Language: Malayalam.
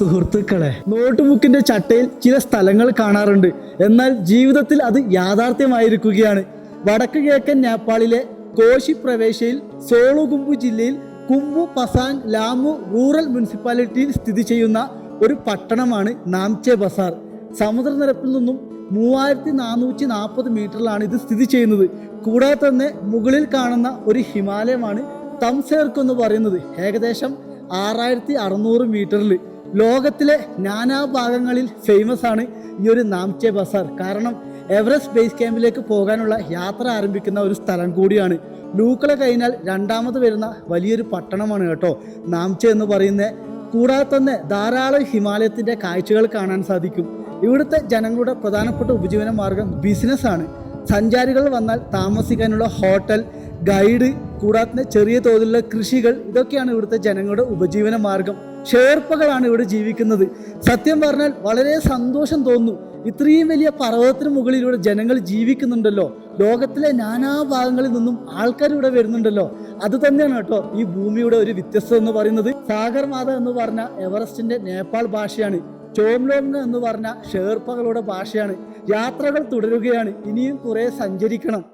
സുഹൃത്തുക്കളെ നോട്ട് ബുക്കിന്റെ ചട്ടയിൽ ചില സ്ഥലങ്ങൾ കാണാറുണ്ട്. എന്നാൽ ജീവിതത്തിൽ അത് യാഥാർത്ഥ്യമായിരിക്കുകയാണ്. വടക്ക് കിഴക്കൻ നേപ്പാളിലെ കോശി പ്രവേശയിൽ സോളുകുംബു ജില്ലയിൽ കുംബു പസാൻ ലാമു റൂറൽ മുനിസിപ്പാലിറ്റിയിൽ സ്ഥിതി ചെയ്യുന്ന ഒരു പട്ടണമാണ് നാംചെ ബസാർ. സമുദ്രനിരപ്പിൽ നിന്നും മൂവായിരത്തി നാനൂറ്റി നാൽപ്പത് മീറ്ററിലാണ് ഇത് സ്ഥിതി ചെയ്യുന്നത്. കൂടാതെ തന്നെ മുകളിൽ കാണുന്ന ഒരു ഹിമാലയമാണ് തംസേർക്ക് എന്ന് പറയുന്നത്. ഏകദേശം ആറായിരത്തി അറുന്നൂറ് മീറ്ററിൽ. ലോകത്തിലെ നാനാ ഭാഗങ്ങളിൽ ഫേമസ് ആണ് ഈ ഒരു നാംചെ ബസാർ. കാരണം എവറസ്റ്റ് ബേസ് ക്യാമ്പിലേക്ക് പോകാനുള്ള യാത്ര ആരംഭിക്കുന്ന ഒരു സ്ഥലം കൂടിയാണ്. ലൂക്കളെ കഴിഞ്ഞാൽ രണ്ടാമത് വരുന്ന വലിയൊരു പട്ടണമാണ് കേട്ടോ. നാംചെ എന്ന് പറയുന്നത് കൂടാതെ തന്നെ ധാരാളം ഹിമാലയത്തിന്റെ കാഴ്ചകൾ കാണാൻ സാധിക്കും. ഇവിടുത്തെ ജനങ്ങളുടെ പ്രധാനപ്പെട്ട ഉപജീവന മാർഗം ബിസിനസ്സാണ് സഞ്ചാരികൾ വന്നാൽ താമസിക്കാനുള്ള ഹോട്ടൽ ഗൈഡ് കൂടാതെ ചെറിയ തോതിലുള്ള കൃഷികൾ ഇതൊക്കെയാണ് ഇവിടുത്തെ ജനങ്ങളുടെ ഉപജീവന മാർഗം. ഷേർപ്പകളാണ് ഇവിടെ ജീവിക്കുന്നത്. സത്യം പറഞ്ഞാൽ വളരെ സന്തോഷം തോന്നുന്നു ഇത്രയും വലിയ പർവതത്തിന് മുകളിലൂടെ ജനങ്ങൾ ജീവിക്കുന്നുണ്ടല്ലോ. ലോകത്തിലെ നാനാ ഭാഗങ്ങളിൽ നിന്നും ആൾക്കാർ ഇവിടെ വരുന്നുണ്ടല്ലോ. അത് തന്നെയാണ് കേട്ടോ ഈ ഭൂമിയുടെ ഒരു വ്യത്യസ്തത എന്ന് പറയുന്നത്. സാഗർമാത എന്ന് പറഞ്ഞ എവറസ്റ്റിന്റെ നേപ്പാൾ ഭാഷയാണ്. ചോംലോങ് എന്ന് പറഞ്ഞ ഷേർപ്പകളുടെ ഭാഷയാണ്. യാത്രകൾ തുടരുകയാണ്. ഇനിയും കുറെ സഞ്ചരിക്കണം.